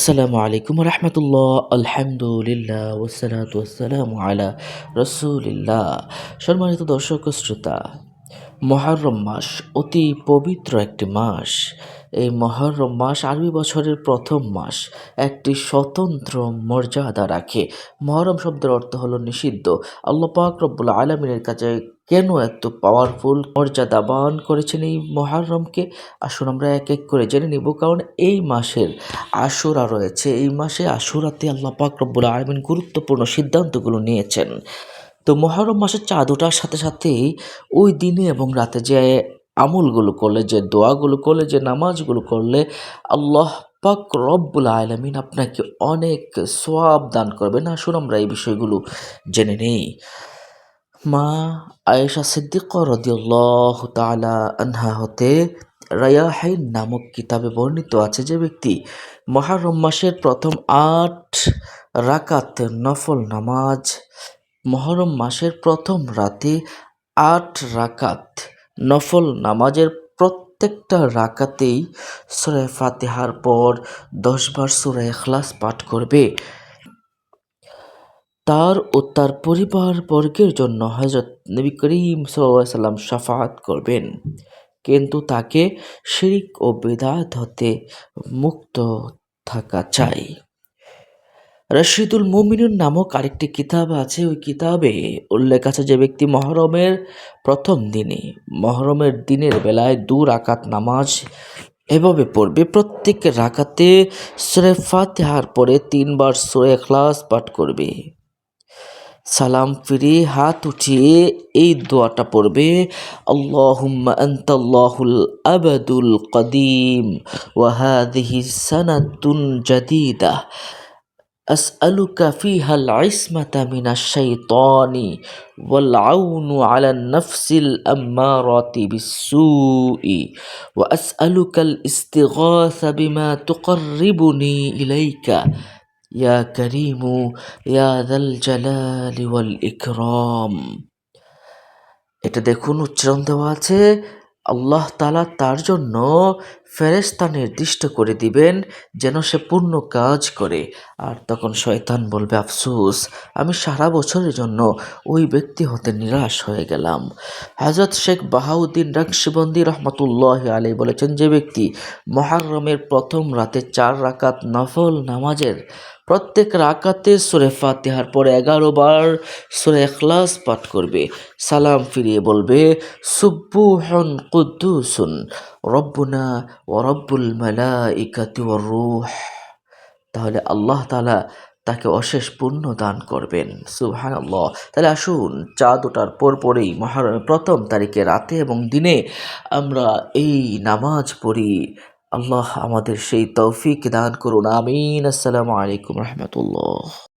আসসালামু আলাইকুম রহমতুল্লাহ, আলহামদুলিল্লাহ ওসালাত ওসালাম আলা রসুলিল্লাহ। সম্মানিত দর্শক শ্রোতা, মহরম মাস অতি পবিত্র একটি মাস। এই মহরম মাস আরবি বছরের প্রথম মাস। একটি স্বতন্ত্র মর্যাদা রাখে। মহরম শব্দের অর্থ হলো নিষিদ্ধ। আল্লাহ পাক রব্বুল আলমিনের কাছে কেন এত পাওয়ারফুল মর্যাদাবান করেছেন এই মহরমকে? আসুন আমরা এক এক করে জেনে নিব, কারণ এই মাসের আশুরা রয়েছে। এই মাসে আশুরাতে আল্লাহ পাক রব্বুল আলমিন গুরুত্বপূর্ণ সিদ্ধান্তগুলো নিয়েছেন। তো মহরম মাসের চাঁদ ওঠার সাথে সাথেই ওই দিনে এবং রাতে যে আমলগুলো করলে, যে দোয়াগুলো করলে, যে নামাজগুলো করলে আল্লাহ পাক রব্বুল আলমিন আপনাকে অনেক সোয়াব দান করবেন আসুন আমরা এই বিষয়গুলো জেনে নেই। মা আয়েশা সিদ্দিক রদিউল্লাহ তালা আনহা হতে রায়াহাইন নামক কিতাবে বর্ণিত আছে যে ব্যক্তি মহারম মাসের প্রথম আট রাকাত নফল নামাজ, মহরম মাসের প্রথম রাতে আট রাকাত নফল নামাজের প্রত্যেকটা রাকাতেই সুরে ফাতেহার পর দশবার সুরে এখলাস পাঠ করবে। তার ও তার পরিবার বর্গের জন্য হজরত নবী করিম সাল্লাম সাফাত করবেন। কিন্তু তাকে শিরিক ও বেদাত হতে মুক্ত থাকা চাই। রশিদুল মুমিনুন নামক আরেকটি কিতাব আছে। ওই কিতাবে উল্লেখ আছে যে, ব্যক্তি মহরমের প্রথম দিনে, মহরমের দিনের বেলায় দু রাকাত নামাজ এভাবে পড়বে। প্রত্যেক রাকাতে সুরে ফাতেহার পরে তিনবার সুরে ক্লাস পাঠ করবে। সালাম ফিরে হাত উঠিয়ে এই দোয়াটা পড়বে, আল্লাহুম্মা আন্তাল্লাহুল আবাদুল কদিম ওয়াহাদিহি সানাতুন জাদিদা। أسألك فيها العصمة من الشيطان والعون على النفس الأمارة بالسوء وأسألك الاستغاثة بما تقربني إليك ইয়া করিমু ইয়া দাল জালালি ওয়াল ইকরাম এটা দেখুন উচ্চারণ দেওয়া আছে আল্লাহ তালা তার জন্য ফেরেস্তা নির্দিষ্ট করে দিবেন যেন সে পূর্ণ কাজ করে। আর তখন শয়তান বলবে, আফসুস, আমি সারা বছরের জন্য ওই ব্যক্তি হতে নিরাশ হয়ে গেলাম। হাজরত শেখ বাহাউদ্দিন রাকশবন্দি রহমতুল্লাহ আলী বলেছেন, যে ব্যক্তি মহারমের প্রথম রাতে চার রাকাত নফল নামাজের প্রত্যেক রাকাতে সুরে ফাতিহার পরে এগারো বার সুরে এখলাস পাঠ করবে। সালাম ফিরিয়ে বলবে সুব্বু সুব্বুহন কুদ্দুসুন, রব্বুনা ও রব্বুল মালা ইকাতি ও রুহ। তাহলে আল্লাহ তালা তাকে অশেষ পুণ্য দান করবেন। সুবহান আল্লাহ তাহলে আসুন, চাঁদ ওঠার পরপরেই মহারমের প্রথম তারিখে রাতে এবং দিনে আমরা এই নামাজ পড়ি। আল্লাহ আমাদের সেই তৌফিক দান করুন আমিন আসসালামু আলাইকুম রহমতুল্লাহ